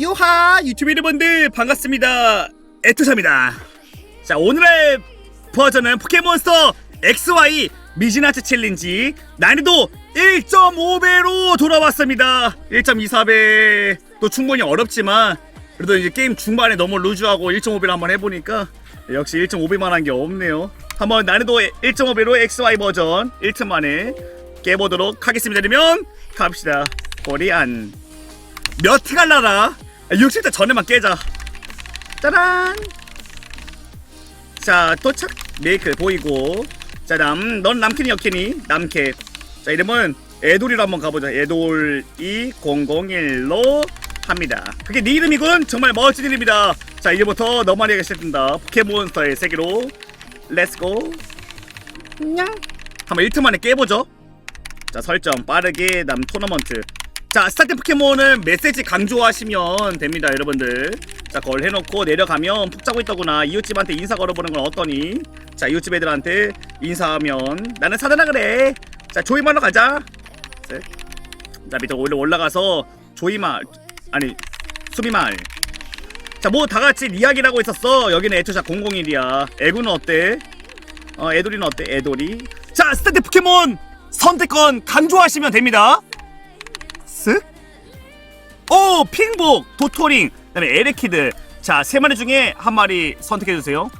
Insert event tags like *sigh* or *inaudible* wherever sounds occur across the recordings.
요하 유튜브 여러분들 반갑습니다. 에투사입니다. 자 오늘의 버전은 포켓몬스터 XY 미지나츠 챌린지 난이도 1.5배로 돌아왔습니다. 1.24배. 또 충분히 어렵지만 그래도 이제 게임 중반에 너무 루즈하고 1.5배로 한번 해보니까 역시 1.5배만 한 게 없네요. 한번 난이도 1.5배로 XY 버전 1틈 만에 깨보도록 하겠습니다. 그러면 갑시다. 코리안. 몇 갈라라 60대 전에만 깨자. 짜란. 자 도착 메이크 보이고. 자 남 넌 남캐니 여캐니? 남캐. 자 이름은 애돌이로 한번 가보자. 애돌 2001로 합니다. 그게 네 이름이군? 정말 멋진 이름이다. 자 이제부터 너만에게 시작된다. 포켓몬스터의 세계로. 렛츠고 냥 한번 1틈 만에 깨보죠. 자 설정 빠르게 남 토너먼트 자 스타트 포켓몬은 메시지 강조하시면 됩니다 여러분들. 자 그걸 해놓고 내려가면 푹 자고 있더구나. 이웃집한테 인사 걸어보는 건 어떠니? 자 이웃집 애들한테 인사하면 나는 사다라 그래. 자 조이마로 가자. 셋. 자 밑에 올라 올라가서 조이마 아니 수미마을. 자뭐 다같이 하고 있었어. 여기는 에투샷 001이야. 애구는 어때? 어 애돌이는 어때? 애돌이. 자 스타트 포켓몬 선택권 강조하시면 됩니다 쓱. 오 핑복 도토링 그다음에 에레키드. 자 세 마리 중에 한 마리 선택해 주세요.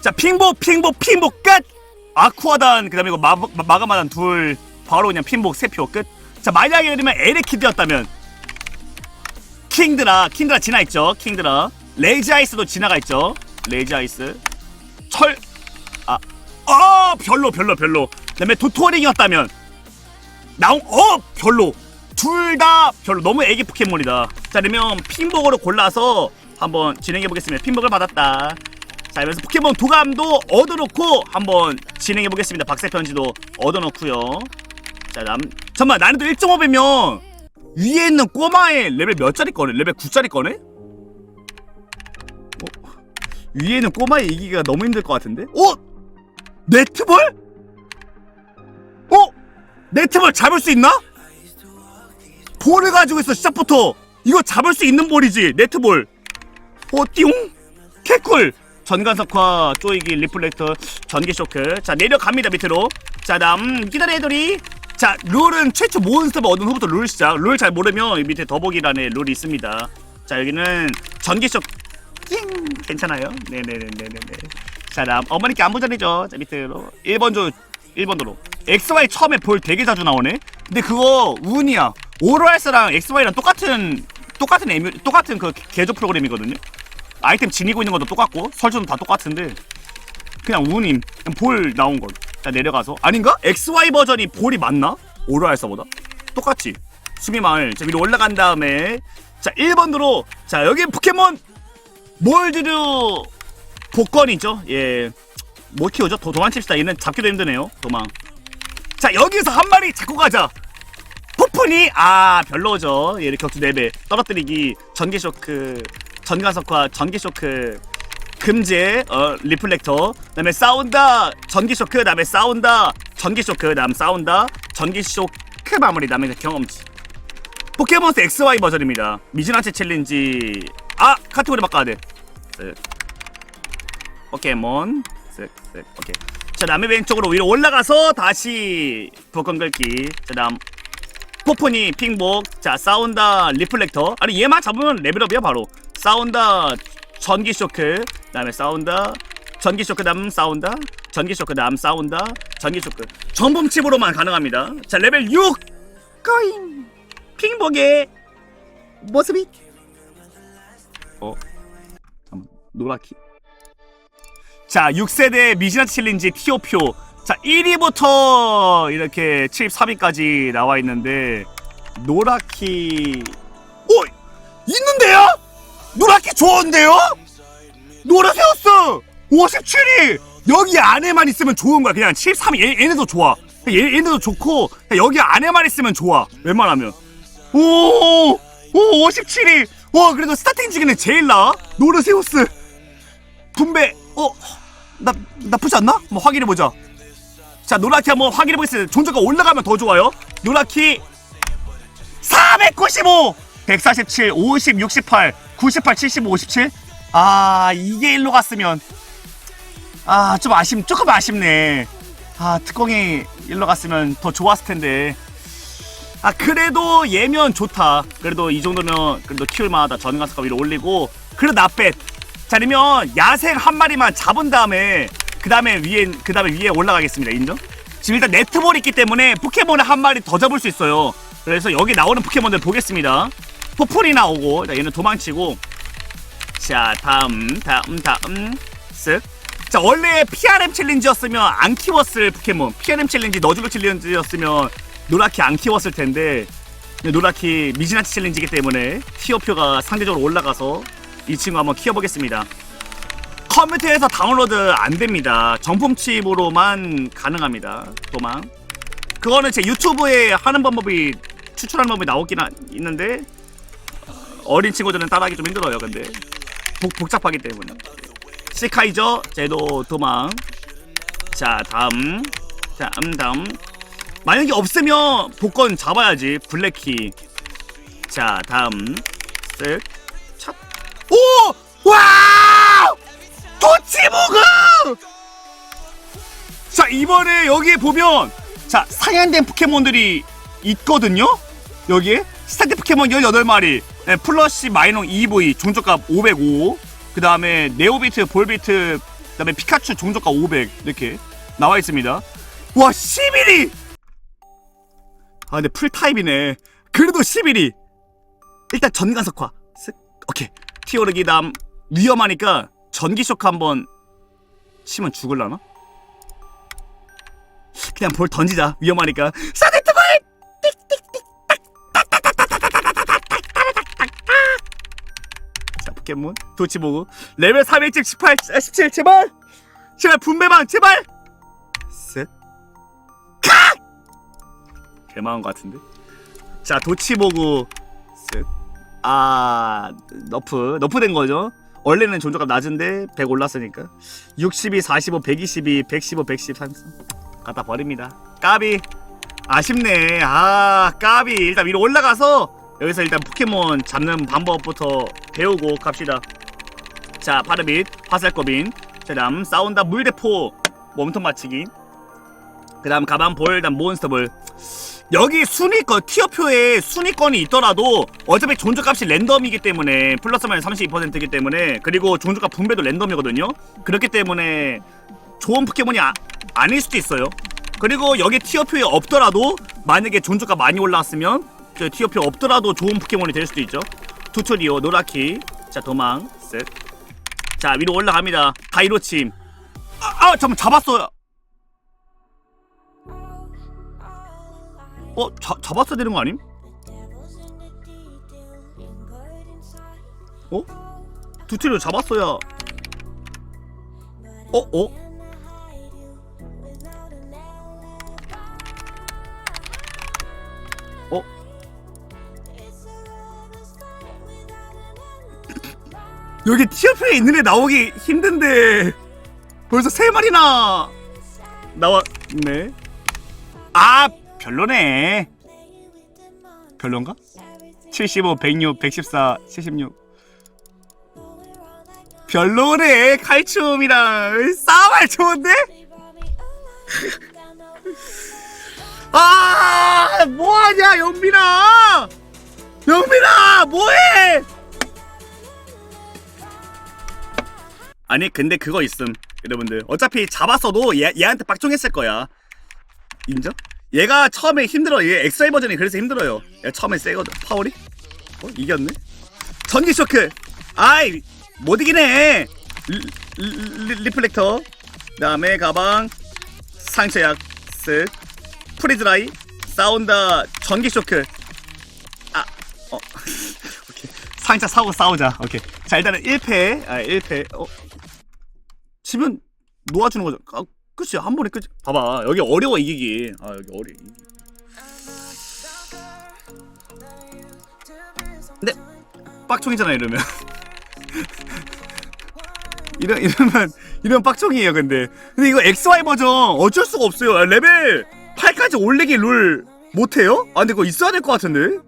자 핑복 핑복 핑복 끝! 아쿠아단 그다음에 이거 마, 마, 마가마단 둘 바로 그냥 핑복 세표 끝. 자 만약에 들면 에레키드였다면 킹드라 킹드라 지나 있죠? 킹드라. 레이지 아이스도 지나가 있죠? 레이지 아이스. 철 아, 아 별로 별로 별로. 그다음에 도토링이었다면 나온 어 별로. 둘 다 별로. 너무 애기 포켓몬이다. 자 그러면 핀복으로 골라서 한번 진행해 보겠습니다. 핀복을 받았다. 자 그래서 포켓몬 도감도 얻어놓고 한번 진행해 보겠습니다. 박세 편지도 얻어놓고요. 자남 잠깐만. 난이도 1.5배면 위에 있는 꼬마의 레벨 몇 짜리 거네 레벨 9짜리 거네 어? 위에 있는 꼬마의 이기기가 너무 힘들 것 같은데? 어? 네트볼? 어 네트볼 잡을 수 있나? 볼을 가지고 있어 시작부터. 이거 잡을 수 있는 볼이지 네트볼 어 띠용? 개꿀! 전간석화 쪼이기 리플렉터 전기 쇼크. 자 내려갑니다 밑으로. 자남 기다려 애들이 자 룰은 최초 몬스터를 얻은 후부터 룰 시작. 룰 잘 모르면 이 밑에 더보기란에 룰이 있습니다. 자 여기는 전기쇼 띵! 괜찮아요? 네네네네네 자남 어머니께 안보자리죠 자 밑으로. 1번 조 1번 도로. XY 처음에 볼 되게 자주 나오네. 근데 그거 운이야. 오로알스랑 XY랑 똑같은 똑같은 에뮤 똑같은 그 개조 프로그램이거든요. 아이템 지니고 있는 것도 똑같고 설정도 다 똑같은데 그냥 운임. 그냥 볼 나온 걸. 자 내려가서. 아닌가? XY 버전이 볼이 맞나? 오로알서보다? 똑같지. 수미마을. 자 위로 올라간 다음에. 자 1번으로. 자 여기 포켓몬 몰드르 복권이죠. 예 못 키우죠? 도, 도망칩시다. 얘는 잡기도 힘드네요. 도망. 자 여기서 한 마리 잡고 가자. 포푼이 아 별로죠. 얘를 격투 4배. 떨어뜨리기 전기 쇼크 전가석화 전기 쇼크 금제 어 리플렉터. 그 다음에 싸운다. 전기 쇼크 그 다음에 싸운다. 전기 쇼크 그 다음 싸운다. 전기 쇼크 마무리. 그다음에 경험치. 포켓몬스 XY 버전입니다. 미즈나치 챌린지. 아 카테고리 바꿔야 돼. 쓱. 포켓몬 쓱쓱 오케이. 자 다음에 왼쪽으로 위로 올라가서 다시 복권 긁기. 자 다음. 포폰이 핑복. 자 싸운다 리플렉터. 아니 얘만 잡으면 레벨업이야 바로. 싸운다 전기 쇼크. 그다음에 싸운다 전기 쇼크 다음 싸운다 전기 쇼크 다음 싸운다 전기 쇼크. 전범칩으로만 가능합니다. 자 레벨 6 거인. 핑복의 모습이. 어? 잠깐 노라키 자 6세대 미지나치 챌린지 티오표 자 1위부터 이렇게 73위까지 나와 있는데 노라키. 오 있는데요? 노라키 좋은데요? 노라세우스 57위! 여기 안에만 있으면 좋은 거야. 그냥 73위 얘, 얘네도 좋아. 얘, 얘네도 좋고 여기 안에만 있으면 좋아. 웬만하면. 오, 오 57위! 와 그래도 스타팅 중에는 제일 나아. 노르세우스 분배 어? 나 나쁘지 않나? 한번 확인해 보자. 자 노라키 한번 확인해 보겠습니다. 존재가 올라가면 더 좋아요. 노라키 495 147, 50, 68, 98, 75, 57. 아, 이게 일로 갔으면 아, 좀 아쉽, 조금 아쉽네. 아, 특공이 일로 갔으면 더 좋았을 텐데. 아, 그래도 얘면 좋다. 그래도 이 정도면 그래도 키울 만하다. 전가스가 위로 올리고. 그래도 나뱃. 자, 아니면 야생 한 마리만 잡은 다음에 그 다음에 위에 그 다음에 위에 올라가겠습니다. 인정? 지금 일단 네트볼이 있기 때문에 포켓몬을 한 마리 더 잡을 수 있어요. 그래서 여기 나오는 포켓몬들 보겠습니다. 포풀이 나오고, 자, 얘는 도망치고. 자, 다음, 다음, 다음. 쓱. 자, 원래 PRM 챌린지였으면 안 키웠을 포켓몬. PRM 챌린지, 너즈로 챌린지였으면 노라키 안 키웠을 텐데, 노라키 미지나치 챌린지이기 때문에 티어표가 상대적으로 올라가서 이 친구 한번 키워보겠습니다. 컴퓨터에서 다운로드 안 됩니다. 정품 칩으로만 가능합니다. 도망. 그거는 제 유튜브에 하는 방법이 추출하는 방법이 나오긴 하- 있는데 어, 어린 친구들은 따라하기 좀 힘들어요. 근데 복, 복잡하기 때문에. 시카이저 제도 도망. 자 다음. 자 음, 다음. 만약에 없으면 복권 잡아야지 블랙키. 자 다음. 쓱. 찹. 오! 와! 도치모그! 자 이번에 여기에 보면 자 상향된 포켓몬들이 있거든요? 여기에? 스타트 포켓몬 18마리. 네, 플러시 마이농 EV 종족값 505 그 다음에 네오비트 볼비트 그 다음에 피카츄 종족값 500 이렇게 나와 있습니다. 와 11위 아 근데 풀타입이네. 그래도 11위 일단 전간석화. 쓱 오케이 티오르기 다음 위험하니까 전기 쇼크 한번 치면 죽을라나? 그냥 볼 던지자 위험하니까 사데트 볼 자 포켓몬 도치보고 레벨 3일찍 18 아, 17 제발 제발 분배방 제발 셋 칵! 개망한 것 같은데 자 도치보고 셋 아 너프 너프 된 거죠 원래는 존재감 낮은데 100 올랐으니까 62, 45, 122, 115, 110, 33 갖다 버립니다. 까비 아쉽네. 아 까비 일단 위로 올라가서 여기서 일단 포켓몬 잡는 방법부터 배우고 갑시다. 자 파르빗, 화살거빈, 그다음 싸운다 물대포, 몸통 맞히기. 그다음 가방 볼, 그다음 몬스터볼. 여기 순위권 티어표에 순위권이 있더라도 어차피 존재값이 랜덤이기 때문에 플러스 마이너스 32%이기 때문에 그리고 존재값 분배도 랜덤이거든요. 그렇기 때문에 좋은 포켓몬이 아, 아닐 수도 있어요. 그리고 여기 티어표에 없더라도 만약에 존재가 많이 올라왔으면 저 티어표 없더라도 좋은 포켓몬이 될 수도 있죠. 투투리오, 노라키, 자 도망, 셋. 자 위로 올라갑니다. 가이로침. 아, 아 잠깐 잡았어요. 어 잡, 잡았어야 되는 거 아님? 어? 투투리오 잡았어야. 어 어? 어? *coughs* 여기 티어표에 있는 애 나오기 힘든데 벌써 세 마리나 나왔네. 아 별로네. 별론가? 75, 106, 114, 76. 별로네 칼춤이랑 싸움할 좋은데? *laughs* 아 뭐하냐 영빈아 영빈아 뭐해 아니 근데 그거 있음 여러분들 어차피 잡았어도 얘, 얘한테 빡종했을 거야 인정? 얘가 처음에 힘들어. 얘 엑스아이 버전이 그래서 힘들어요. 얘 처음에 세거든. 파월이 어 이겼네? 전기 쇼크. 아이 못 이기네. 리, 리, 리플렉터. 그다음에 가방. 상처약 쓱 프리즈라이. 싸운다. 전기 쇼크. 아 어. *laughs* 오케이. 상자 사고 싸우자. 오케이. 자 일단은 1패. 아 1패. 어. 치면 놓아주는 거죠. 아, 그치 한 번에 끝 봐봐 여기 어려워 이기기. 아 여기 어려 근데 빡총이잖아 이러면. *laughs* 이러, 이러면 이러면 빡총이에요 근데. 근데 이거 XY 버전 어쩔 수가 없어요. 아, 레벨 8까지 올리기 룰 못해요? 아 근데 그거 있어야 될 것 같은데?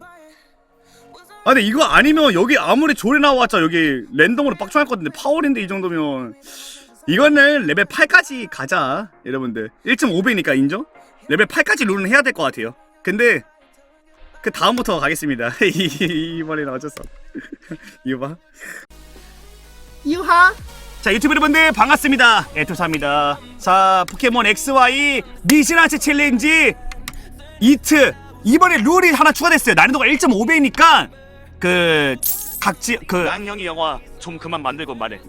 아 근데 이거 아니면 여기 아무리 조리 나왔자 여기 랜덤으로 빡쳐할 건데 파월인데 이 정도면 이거는 레벨 8까지 가자 여러분들. 1.5배니까 인정? 레벨 8까지 룰은 해야 될 것 같아요. 근데 그 다음부터 가겠습니다. 이번에는 어쩔 수 없어 봐. 유하. 자 유튜브 여러분들 반갑습니다. 에토사입니다. 자 포켓몬 XY 미시나치 챌린지 이트. 이번에 룰이 하나 추가됐어요. 난이도가 1.5배니까 그 각지 그 양형이 영화 좀 그만 만들고 말해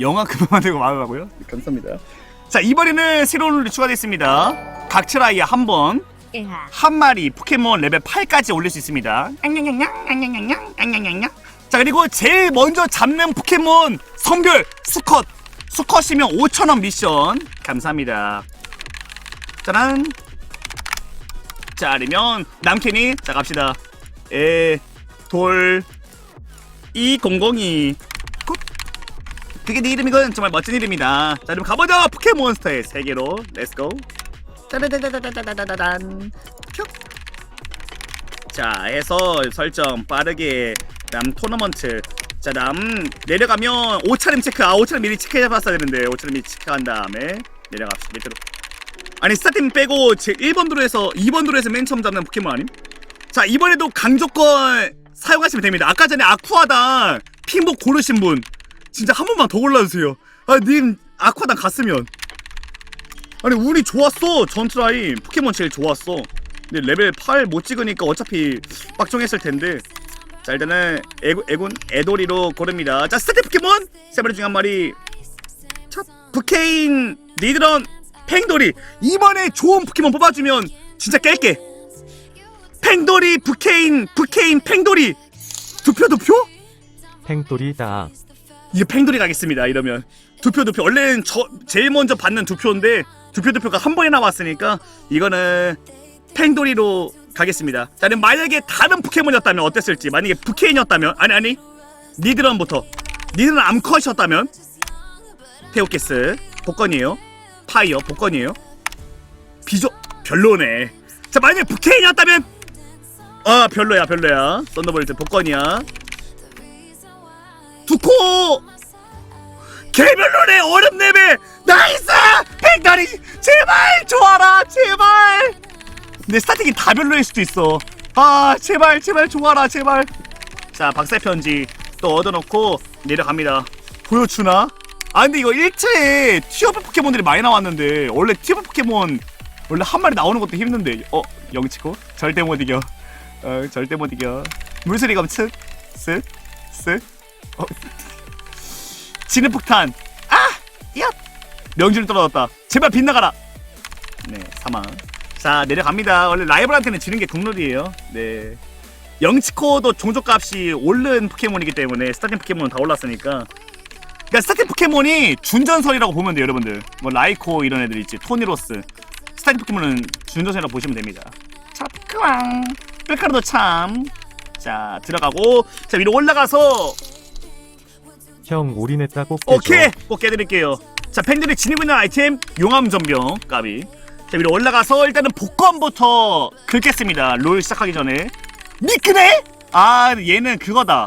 영화 그만 만들고 말하라고요? 감사합니다 자 이번에는 새로운 룰이 추가됐습니다 각츠라이아 한번 으하. 한 마리 포켓몬 레벨 8까지 올릴 수 있습니다. 냥냥냥냥, 냥냥냥냥, 냥냥냥냥. 자 그리고 제일 먼저 잡는 포켓몬 성별 수컷 수컷이면 5천원 미션 감사합니다. 짜란. 자 아니면 남캐니 자 갑시다. 에돌 이공공이 굿. 그게 네 이름이건 정말 멋진 이름이다. 자 그럼 가보자 포켓몬스터의 세계로. 렛츠고. 따다다다다다다다단. 큐. 자 해서 설정 빠르게 다음 토너먼트. 자다음 내려가면 5차림 체크. 아 5차림 미리 체크해봤어야 되는데 5차림 미리 체크한 다음에 내려갑시다. 밑으로. 아니 스타팅 빼고 제 1번 도로에서 2번 도로에서 맨 처음 잡는 포켓몬 아님? 자 이번에도 강조권 사용하시면 됩니다. 아까 전에 아쿠아당 핑복 고르신 분 진짜 한 번만 더 골라주세요. 아님 아쿠아당 갔으면. 아니 운이 좋았어 전투라인. 포켓몬 제일 좋았어. 근데 레벨 8 못 찍으니까 어차피 빡종했을 텐데. 자 일단은 에고, 에곤 에도리로 고릅니다. 자 스타트 포켓몬! 세 마리 중에 한 마리. 첫 부케인 리드런 팽돌이. 이번에 좋은 포켓몬 뽑아주면 진짜 깰게. 팽돌이 부케인 부케인 팽돌이. 두표 두표? 팽돌이다. 이게 팽돌이 가겠습니다 이러면. 두표 두표. 원래는 저 제일 먼저 받는 두 표인데 두표 두표가 한 번에 나왔으니까 이거는 팽돌이로 가겠습니다. 자 그럼 만약에 다른 포켓몬이었다면 어땠을지 만약에 부케인이었다면 아니 아니. 니드런부터. 니드런 암컷이었다면. 테오케스 복권이에요. 파이어 복권이에요. 비조 별로네. 자 만약에 부케인이었다면. 아 별로야 별로야. 썬더볼트 복권이야 두코! 개별로네 얼음 레벨 나이스 팽다리! 제발 좋아라 제발! 내 스타팅이 다 별로일 수도 있어. 아 제발 제발 좋아라 제발. 자 박살 편지 또 얻어놓고 내려갑니다. 보여주나? 아 근데 이거 일체에 티어프 포켓몬들이 많이 나왔는데 원래 티어프 포켓몬 원래 한 마리 나오는 것도 힘든데. 어 영치코? 절대 못 이겨. 어 절대 못 이겨. 물소리 검 쓱, 쓱, 쓱 어. 진흙폭탄. 아! 야! 명줄 떨어졌다. 제발 빗나가라. 네 사망. 자 내려갑니다. 원래 라이벌한테는 지는 게 국룰이에요. 네. 영치코도 종족값이 오른 포켓몬이기 때문에 스타팅 포켓몬은 다 올랐으니까. 그러니까 스타팅 포켓몬이 준전설이라고 보면 돼요 여러분들. 뭐 라이코 이런 애들 있지. 토니로스. 스타팅 포켓몬은 준전설이라고 보시면 됩니다. 차크왕. 뺄카르도 참자 들어가고. 자 위로 올라가서 형 올인했다 꼭 깨줘. 오케이! 꼭 깨드릴게요. 자 팬들이 지니고 있는 아이템 용암 전병 까비. 자 위로 올라가서 일단은 복권부터 긁겠습니다. 롤 시작하기 전에. 미크네? 아 얘는 그거다.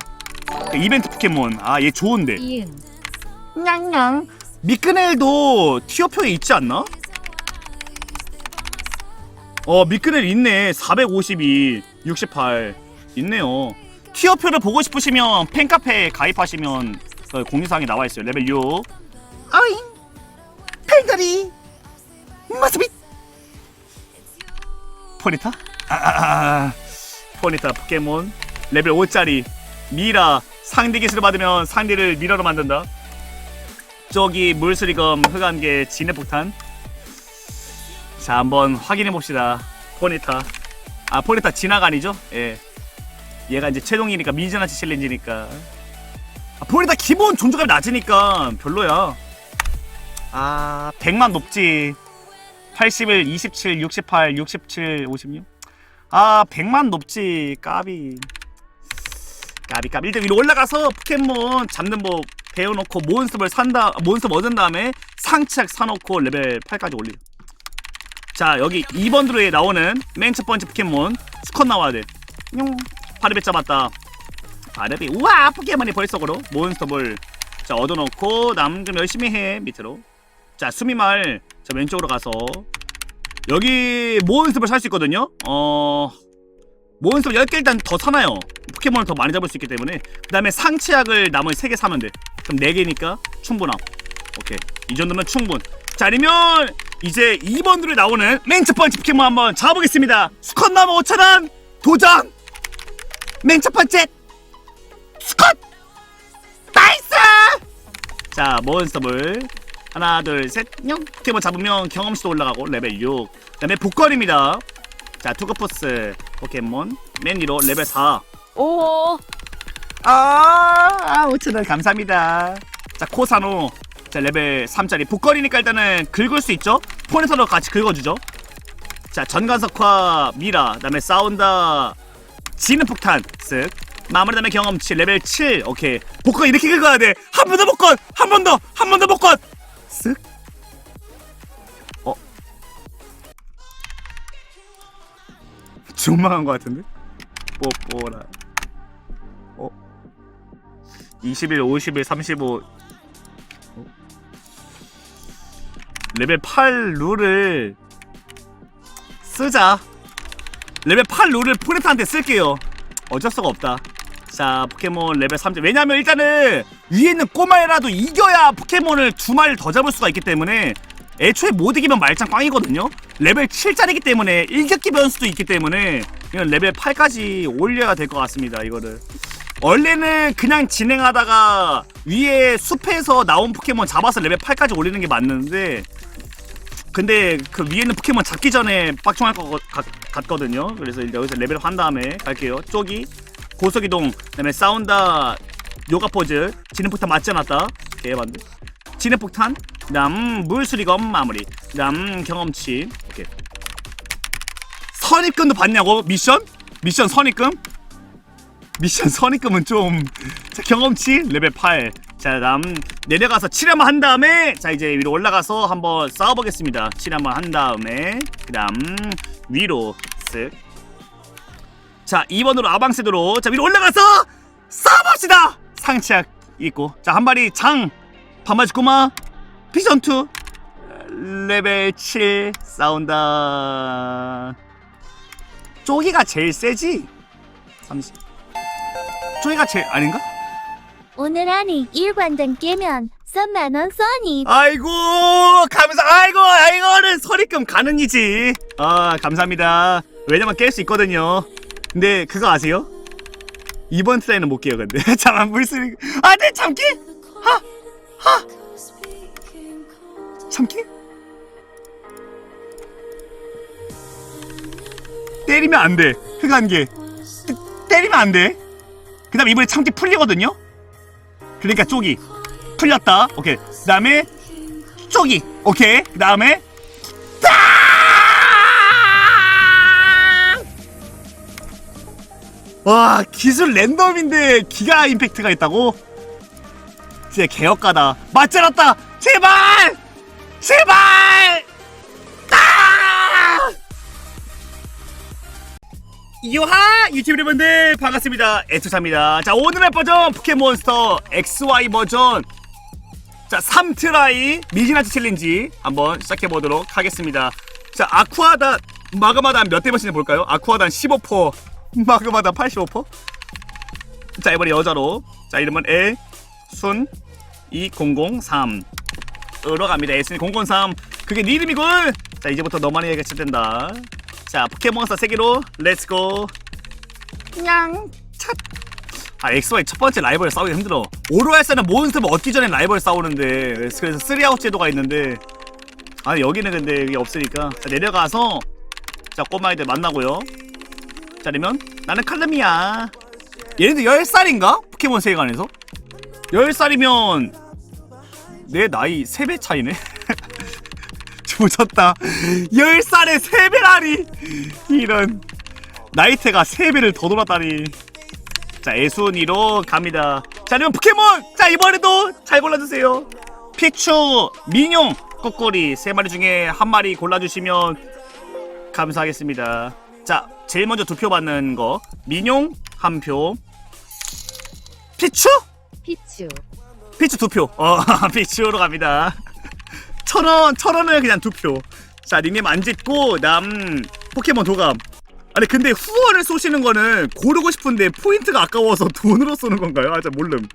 그 이벤트 포켓몬. 아 얘 좋은데. 이응. 냥냥. 미크넬도 티어표에 있지 않나? 어 미크넬 있네. 452 68 있네요. 티어표를 보고 싶으시면 팬카페에 가입하시면 그 공지사항이 나와 있어요. 레벨 6 아잉? 팬다리. 마스빗 포니타? 아, 아, 아. 포니타 포켓몬. 레벨 5짜리. 미라. 상대 기술을 받으면 상대를 미라로 만든다. 저기 물수리검 흑안개 진해폭탄. 자 한번 확인해 봅시다. 포니타. 아 포니타 진화가 아니죠? 예. 얘가 이제 최종이니까 미즈나치 챌린지니까 아, 포니타 기본 존재감이 낮으니까 별로야 아 100만 높지 81, 27, 68, 67, 56. 아, 100만 높지. 까비. 까비 까비. 일단 위로 올라가서 포켓몬 잡는 법 배워놓고 몬스터를 산다, 몬스터 얻은 다음에 상책 사놓고 레벨 8까지 올리죠. 자, 여기 2번 드로에 나오는 맨 첫 번째 포켓몬 스컷 나와야 돼. 용. 파르베 잡았다 파르베 우와 포켓몬이 벌써으로. 몬스터볼. 자 얻어놓고 남 좀 열심히 해 밑으로. 자 수미말. 자 왼쪽으로 가서. 여기 몬스터볼 살 수 있거든요? 어 몬스터 10개 일단 더 사나요. 포켓몬을 더 많이 잡을 수 있기 때문에. 그 다음에 상치약을 나머지 3개 사면 돼. 그럼 4개니까 충분함. 오케이. 이 정도면 충분. 자 아니면 이제 2번으로 나오는 맨 첫 번째 포켓몬 한번 잡아보겠습니다. 수컷 나무 5천원 도전! 맨 첫 번째 수컷 나이스 자 몬스터볼 하나 둘셋뇽 포켓몬 잡으면 경험치도 올라가고 레벨 6 그 다음에 복걸입니다 자 투거포스 포켓몬 맨 위로 레벨 4 오, 아, 5천원 감사합니다. 자, 코사노. 자, 레벨 3짜리. 복거리니까 일단은 긁을 수 있죠? 폰에서도 같이 긁어주죠. 자, 전간석화 미라. 그 다음에 사운다. 지는 폭탄. 쓱. 마무리 다음에 경험치. 레벨 7. 오케이. 복권 이렇게 긁어야 돼. 한 번 더 복권! 한 번 더! 한 번 더 복권! 쓱. 어. 존망한 것 같은데? 뽀뽀라. 어? 21, 51, 35 어? 레벨 8 룰을 쓰자 레벨 8 룰을 포레트한테 쓸게요 어쩔 수가 없다 자 포켓몬 레벨 3 왜냐면 일단은 위에 있는 꼬마애라도 이겨야 포켓몬을 두 마리를 더 잡을 수가 있기 때문에 애초에 못 이기면 말짱 꽝이거든요. 레벨 7짜리기 때문에 일격기 변수도 있기 때문에 이건 레벨 8까지 올려야 될 것 같습니다 이거를. 원래는 그냥 진행하다가 위에 숲에서 나온 포켓몬 잡아서 레벨 8까지 올리는 게 맞는데 근데 그 위에 있는 포켓몬 잡기 전에 빡청할 것 같, 같거든요. 그래서 이제 여기서 레벨 한 다음에 갈게요. 쪼기 고속이동 그다음에 사운다 요가 포즈 진흙폭탄 맞지 않았다 개반드 진흙폭탄 그다음 물수리검 마무리 그다음 경험치 오케이 선입금도 받냐고 미션? 미션 선입금? 미션 선입금은 좀 자, 경험치 레벨 8. 자, 다음 내려가서 7회만 한 다음에 자, 이제 위로 올라가서 한번 싸워 보겠습니다. 7회만 한 다음에 그다음 위로 쓱. 자, 2번으로 아방세도로 자, 위로 올라가서 싸워 봅시다. 상치약 있고. 자, 한 마리 장 비전 2 레벨 7 싸운다. 쪼기가 제일 세지? 30. 쪼기가 제일 아닌가? 오늘 안에 일관장 깨면 3만원 써니 아이고 감사 아이고 이거는 선입금 가능이지 아 감사합니다 왜냐면 깰 수 있거든요 근데 그거 아세요? 이번 트라이는 못 깨요 근데 잠깐 물쓰리 아네 참기 하 하 참기 때리면 안돼 흑안개 때리면 안돼 그 다음 이번에 참기 풀리거든요 그러니까 쪼기 풀렸다. 오케이. 그 다음에 쪼기. 오케이. 그 다음에 와 기술 랜덤인데 기가 임팩트가 있다고? 진짜 개혁가다. 않았다. 제발, 제발. 아! 유하 유튜브 여러분들 반갑습니다 에투사입니다 자 오늘의 버전 포켓몬스터 XY 버전 자 3트라이 미지나치 챌린지 한번 시작해보도록 하겠습니다 자 아쿠아단 마그마단 몇 대 몇인지 볼까요 아쿠아단 15% *laughs* 마그마단 85%자 이번에 여자로. 자 이름은 애순2003 으로 갑니다. 애순 003 그게 네 이름이군! 자 이제부터 너만이 개최된다. 자 포켓몬스터 세계로 렛츠고. 냥. 찻. 아 XY 첫 번째 라이벌 싸우기 힘들어. 오로알사는 몬스터 얻기 전에 라이벌 싸우는데 그래서 쓰리아웃 제도가 있는데. 아 여기는 근데 이게 없으니까. 자 내려가서 자 꼬마애들 만나고요 자 그러면 나는 칼럼이야. 얘네들 10살인가? 포켓몬 세계관에서? 10살이면 내 나이 3배 차이네. 조졌다. 10살에 3배라니. 이런 나이테가 3배를 더 돌았다니. 자 애순이로 갑니다. 자 그러면 포켓몬! 자 이번에도 잘 골라주세요. 피추 민용 꼬꼬리 3마리 중에 한 마리 골라주시면 감사하겠습니다 자 제일 먼저 두 표 받는 거 민용 한 표. 피추? 피추. 피추 두 표. 어, *laughs* 피추로 갑니다. 천 원, 천 원을 그냥 두 표. 자, 닉네임 안 짓고, 남, 포켓몬 도감. 아니, 근데 후원을 쏘시는 거는 고르고 싶은데 포인트가 아까워서 *laughs* 돈으로 쏘는 건가요? 아, 진짜 모름.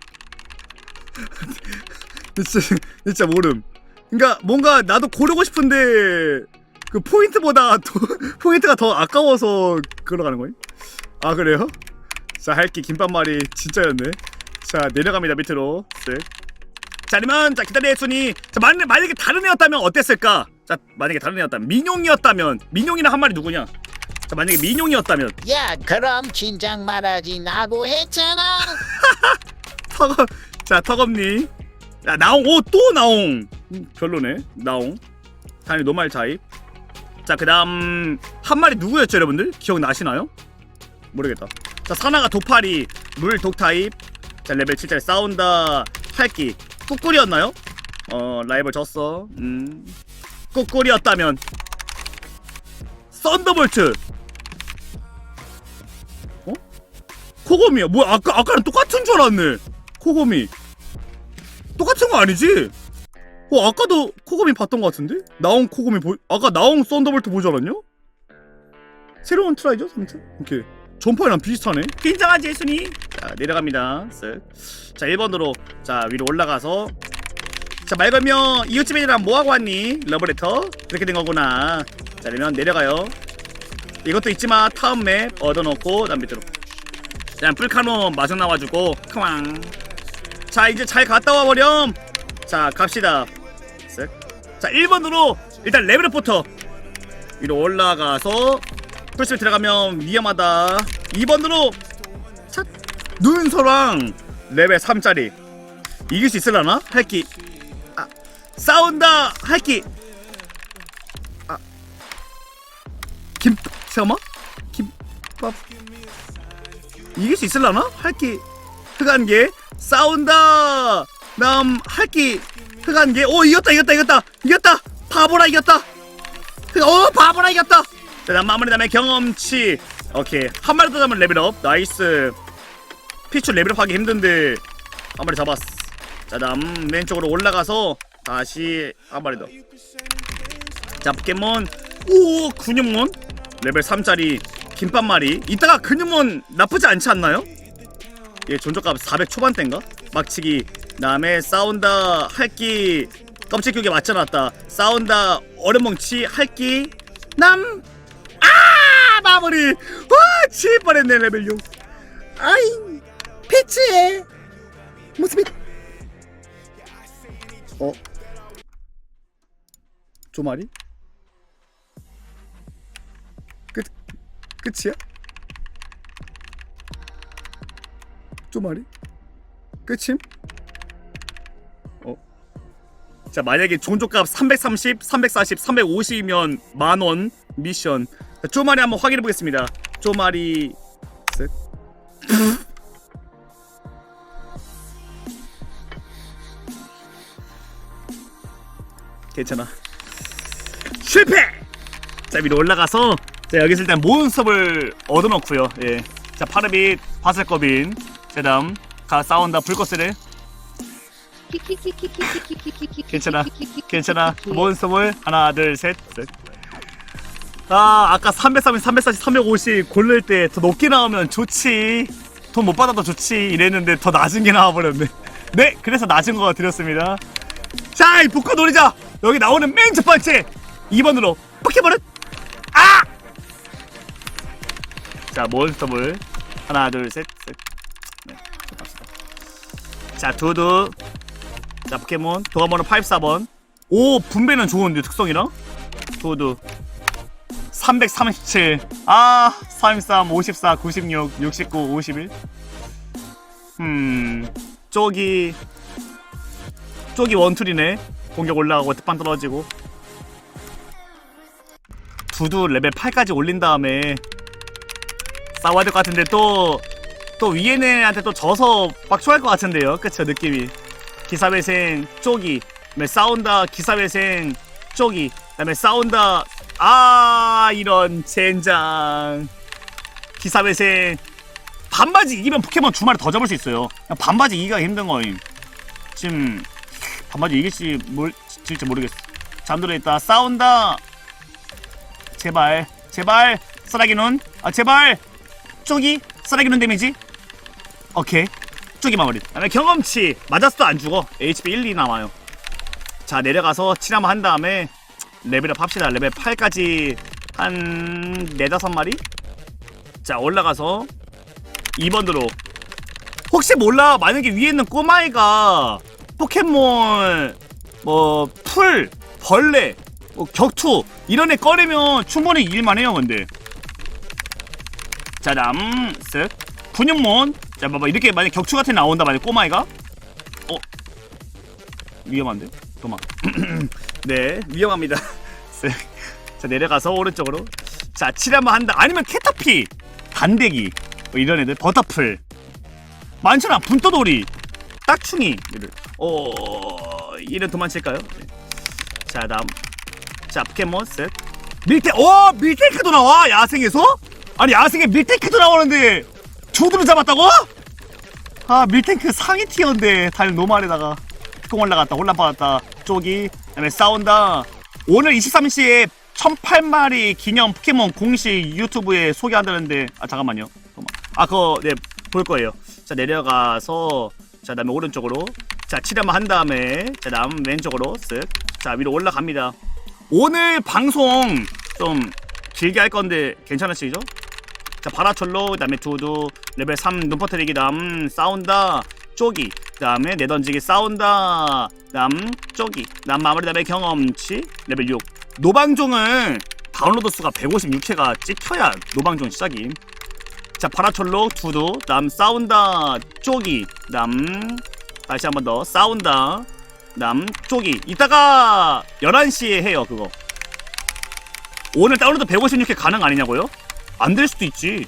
*laughs* 진짜, 진짜 모름. 그니까, 뭔가 나도 고르고 싶은데, 그 포인트보다 도, *laughs* 포인트가 더 아까워서 그러 가는 거임? 아, 그래요? 자, 할게 김밥말이 진짜였네. 자, 내려갑니다, 밑으로. 쓱. 자, 아니면, 자, 기다려, 순이. 자, 만약, 만약에 다른 애였다면 어땠을까? 자, 만약에 다른 애였다면. 민용이었다면. 민용이랑 한 마리 누구냐? 자, 만약에 민용이었다면. 야 그럼 진작 말하지 나도 했잖아 *laughs* 턱업, 자, 턱업니. 야, 나옹. 오, 또 나옹. 음, 별로네. 나옹. 당연히 노말 타입. 자, 그 다음, 한 마리 누구였죠, 여러분들? 기억나시나요? 모르겠다. 자, 사나가 도파리, 물 독타입. 자, 레벨 7짜리 싸운다. 활기. 꾸꾸리였나요? 어, 라이벌 졌어. 음. 꾸꾸리였다면. 썬더볼트. 어? 코고미야. 뭐야, 아까, 아까랑 똑같은 줄 알았네. 코고미. 똑같은 거 아니지? 어, 아까도 코고미 봤던 거 같은데? 나온 코고미 보, 아까 나온 썬더볼트 보지 않았냐? 새로운 트라이죠, 3차? 오케이. 전파이랑 비슷하네. 긴장하지, 예순이. 자, 내려갑니다. 쓱. 자, 1번으로. 자, 위로 올라가서. 자, 말 걸면 이웃집애들이랑 뭐하고 왔니? 러브레터. 그렇게 된 거구나. 자, 그러면 내려가요. 이것도 있지만 타운 맵 얻어놓고, 난 밑으로. 그냥 뿔카노 마중 나와주고, 크왕. 자, 이제 잘 갔다 와버렴. 자, 갑시다. 쓱. 자, 1번으로 일단 레벨업부터. 위로 올라가서 풀스를 들어가면 위험하다. 2번으로 차 눈서랑 레벨 3짜리. 이길 수 있으려나? 할기. 아, 싸운다! 할기. 아, 김 잠깐만 김밥. 이길 수 있으려나? 할기. 흑안개 싸운다! 남 할기 흑안개 오 이겼다 이겼다 이겼다. 이겼다. 바보라 이겼다. 어 바보라 이겼다. 자 다음 마무리 다음에 경험치. 오케이. 한 마리 더 잡으면 레벨업. 나이스. 피추 레벨업 하기 힘든데 한 마리 잡았어. 자 다음 왼쪽으로 올라가서 다시 한 마리 더 자 포켓몬. 오 근육몬. 레벨 3짜리 김밥말이. 이따가 근육몬 나쁘지 않지 않나요? 얘 존재값 400 초반대인가? 막치기 남의 싸운다 할기 껍질 교계 맞춰놨다 싸운다 얼음멍치 할기 남 아! 마무리 와! 칠 뻔했네 레벨 6 아잉 피치의 모습이 어? 조마리? 끝 끝이야? 조마리? 끝임? 어? 자 만약에 종족값 330, 340, 350이면 만원 미션 자, 쪼마리 한번 확인해 보겠습니다 쪼마리 쓱 괜찮아 실패! 자 위로 올라가서 자 여기서 일단 몬스터를 얻어놓고요 예. 자 파르빗 바슬거빈 자 다음 가 싸운다 불꽃스를 괜찮아. 괜찮아. 몬스터볼 하나 둘셋. 아 아까 330, 340, 350 고를 때 더 높게 나오면 좋지. 돈 못 받아도 좋지. 이랬는데 더 낮은 게 나와버렸네. 네 그래서 낮은 거 드렸습니다. 자이 복권 노리자. 여기 나오는 맨 첫 번째. 2번으로 포켓몬은 아! 자 몬스터볼. 하나 둘셋. 네. 자 두두 자 포켓몬 도가모노 84번 오 분배는 좋은데 특성이랑 두두 337 아, 33, 54, 96, 69, 51. 음, 쪽이 쪽이 원툴이네. 공격 올라가고 특방 떨어지고. 두두 레벨 8까지 올린 다음에 싸워야 될 것 같은데 또 또 위에는 애한테 또 져서 빡쳐할 것 같은데요. 그쵸 느낌이. 기사회생 쪽이 그다음에 싸운다 기사회생 쪽이 그다음에 싸운다 아 이런 젠장 기사회생 반바지 이기면 포켓몬 두 마리 더 잡을 수 있어요. 반바지 이기가 힘든 거임. 지금 반바지 이길지 뭘 질지 모르겠어. 잠들어 있다. 싸운다. 제발, 제발. 쓰라기 눈. 아 제발. 쪼기. 쓰라기 눈 데미지. 오케이. 쪼기 마무리. 그다음에 경험치. 맞았어도 안 죽어. HP 1, 2 남아요. 자 내려가서 칠함 한 다음에 레벨업 합시다. 레벨 8까지 한 네다섯 마리. 자 올라가서 2번으로 혹시 몰라 만약에 위에 있는 꼬마이가 포켓몬 뭐 풀 벌레 뭐 격투 이런 애 꺼내면 충분히 이길만 해요 근데 자 다음 쓱 분연몬 자 봐봐. 이렇게 만약 격투 같은 애 나온다 만약 꼬마이가? 어? 위험한데? 도망. *clears throat* 네 위험합니다. *laughs* 쓱. 자 내려가서 오른쪽으로. 자 칠한번 한다. 아니면 캐터피 단대기 뭐 이런 애들 버터풀. 많잖아. 분떠돌이 딱충이. 어 이런 도망칠까요? 네. 자 다음. 자 포켓몬 셋. 밀테 오 밀테크도 나와! 야생에서? 아니 야생에 밀테크도 나오는데 조드를 잡았다고? 아 밀탱크 상위 티어인데 달 노말에다가 통 올라갔다 혼란 받았다 쪽이 그다음에 싸운다 오늘 23시에 1008마리 기념 포켓몬 공식 유튜브에 소개한다는데 아 잠깐만요 잠깐만. 아 그거 네볼 거예요 자 내려가서 자 다음에 오른쪽으로 자 칠하만 한 다음에 자 다음 왼쪽으로 쓱자 위로 올라갑니다 오늘 방송 좀 길게 할 건데 괜찮으시죠? 자 바라철로 그 다음에 두두 레벨 3 눈퍼트리기 다음 싸운다 쪼기 그 다음에 내던지기 싸운다 다음 쪼기 다음 마무리 다음에 경험치 레벨 6 노방종은 다운로드 수가 156회가 찍혀야 노방종 시작임. 자 파라철로 두두 다음 싸운다 쪼기 다음 다시 한 번 더 싸운다 다음 쪼기. 이따가 11시에 해요 그거. 오늘 다운로드 156회 가능 아니냐고요? 안 될 수도 있지.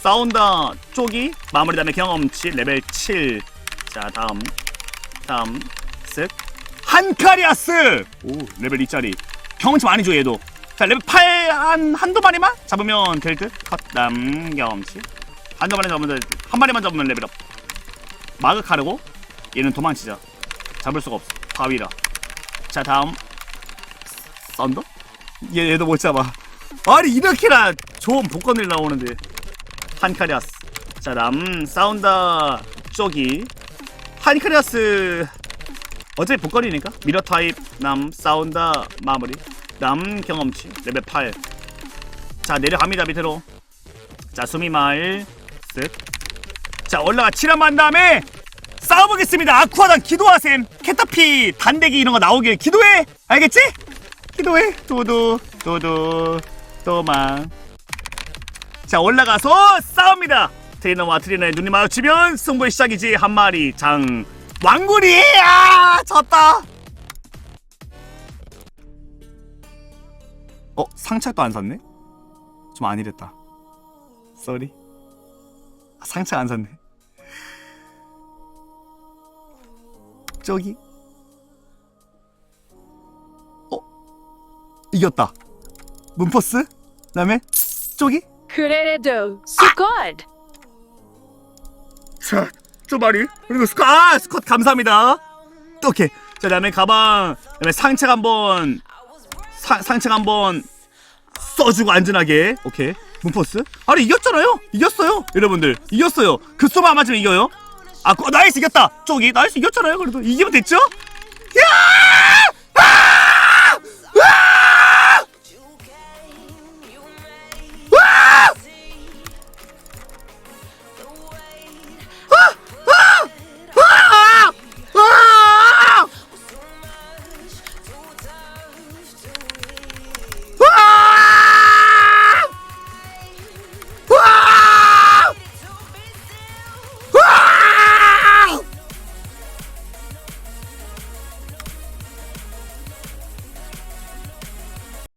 싸운다 쪼기 마무리 다음에 경험치 레벨 7 자 다음 다음 쓱 한카리아스! 오 레벨 2짜리. 경험치 많이 줘 얘도. 자 레벨 8한 한두 마리만 잡으면 될듯컷 다음 경험치 한두 마리 잡으면 될듯한 마리만 잡으면 레벨업. 마그 카르고 얘는 도망치자. 잡을 수가 없어. 바위라 자 다음. 썬더? 얘 얘도 못 잡아 아니 이렇게나 좋은 복권을 나오는데. 한카리아스. 자 다음 싸운다 쪼기. 한카리아스. 어차피 복권이니까. 미러 타입 남 싸운다 마무리. 남 경험치. 레벨 8자 내려갑니다 밑으로. 자 수미마을 쓱자 올라가 칠함한 다음에 싸워보겠습니다. 아쿠아단 기도하셈 캐터피 단대기 이런 거 나오길 기도해. 알겠지? 기도해. 도도 도도 도망 자 올라가서 싸웁니다. 트레이너와 트레이너의 눈이 마주치면 승부의 시작이지. 한 마리 장 왕구리 아 졌다. 어 상착도 안 샀네? 좀 아니랬다. 쏘리 아, 상착 안 샀네. 저기. 어? 이겼다 문포스 그다음에 저기 그래도 스쿼드 자, 두 마리. 그리고 스컷, 아, 스컷 감사합니다. 오케이. 자, 다음에 가방, 다음에 상책 한번, 상, 상책 한번 써주고 안전하게. 오케이. 문포스. 아니, 이겼잖아요. 이겼어요. 여러분들. 이겼어요. 그 수만 맞으면 이겨요. 아, 그, 나이스 이겼다. 저기, 나이스 이겼잖아요. 그래도 이기면 됐죠? 야!